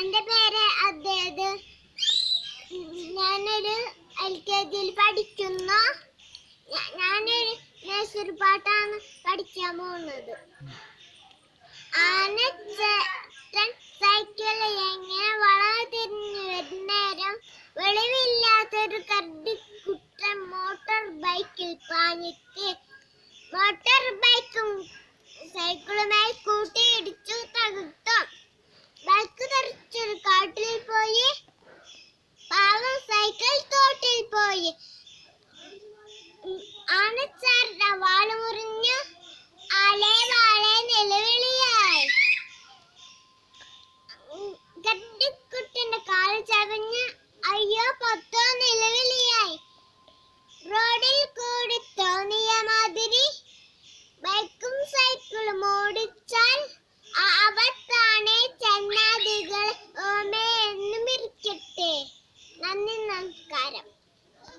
എന്റെ പേര് അദ്ദേത് ഞാനൊരു എൽ കെ ജിയിൽ പഠിക്കുന്നു. ഞാനൊരു നഴ്സറി പാട്ടാണ് പഠിക്കാൻ പോകുന്നത്. ആനച്ചേട്ടൻ സൈക്കിൾ എങ്ങനെ വളവ് തിരിഞ്ഞു വരുന്നേരം വെളിവില്ലാത്തൊരു കുറ്റം മോട്ടോർ ബൈക്കിൽ പാഞ്ഞിട്ട് ആനച്ചാരുടെ വാൾ മുറിഞ്ഞു ആലേ വാളെ നിലവിളിയായി. ഉം, ഗഡ്ഡിക്കുട്ടന്റെ കാൽ ചതഞ്ഞ് അയ്യോ പത്തോ നിലവിളിയായി. റോഡിൽ കൂടി തോന്നിയ മാതിരി ബൈക്കും സൈക്കിളും ഓടിച്ചാൽ അവത്താണെ ചങ്ങാതികൾ. ഓമേ എന്നും ഇരിക്കട്ടെ. നന്ദി നമസ്കാരം.